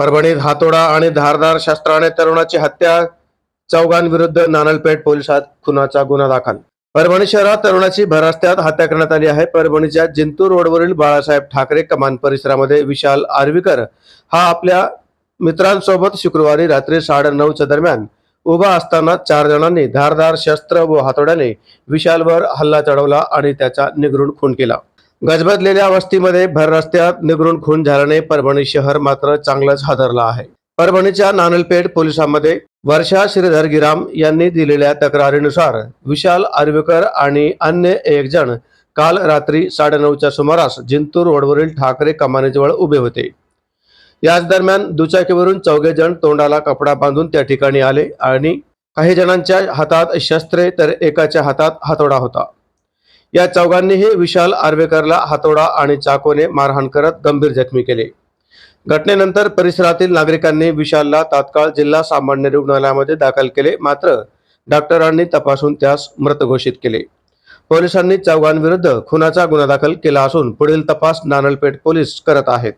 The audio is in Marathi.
परभणीत हातोडा आणि धारदार शस्त्राने तरुणाची हत्या चौघांविरुद्ध नानलपेठ पोलिसात खुनाचा गुन्हा दाखल. परभणी शहरात तरुणाची भरस्त्यात हत्या करण्यात आली आहे. परभणीच्या जिंतूर रोडवरील बाळासाहेब ठाकरे कमान परिसरामध्ये विशाल आर्वीकर हा आपल्या मित्रांसोबत शुक्रवारी रात्री साडे नऊच्या दरम्यान उभा असताना चार जणांनी धारदार शस्त्र व हातोड्याने विशालवर हल्ला चढवला आणि त्याचा निगरून खून केला. गजबजलेल्या वस्तीमध्ये भर रस्त्यात निगरून खून झाल्याने परभणी शहर मात्र चांगलंच हादरलं आहे. परभणीच्या नानलपेठ पोलिसांमध्ये वर्षा श्रीधर गिराम यांनी दिलेल्या तक्रारीनुसार विशाल आर्वेकर आणि अन्य एक जण काल रात्री साडेनऊच्या सुमारास जिंतूर रोडवरील ठाकरे कमानीजवळ उभे होते. याच दरम्यान दुचाकीवरून चौघे जण तोंडाला कपडा बांधून त्या ठिकाणी आले आणि काही जणांच्या हातात शस्त्रे तर एकाच्या हातात हातोडा होता. या चौघांनीही विशाल आर्वेकरला हातोडा आणि चाकूने मारहाण करत गंभीर जखमी केले. घटनेनंतर परिसरातील नागरिकांनी विशालला तात्काळ जिल्हा सामान्य रुग्णालयामध्ये दाखल केले मात्र डॉक्टरांनी तपासून त्यास मृत घोषित केले. पोलिसांनी चौघांविरुद्ध खुनाचा गुन्हा दाखल केला असून पुढील तपास नानलपेठ पोलीस करत आहेत.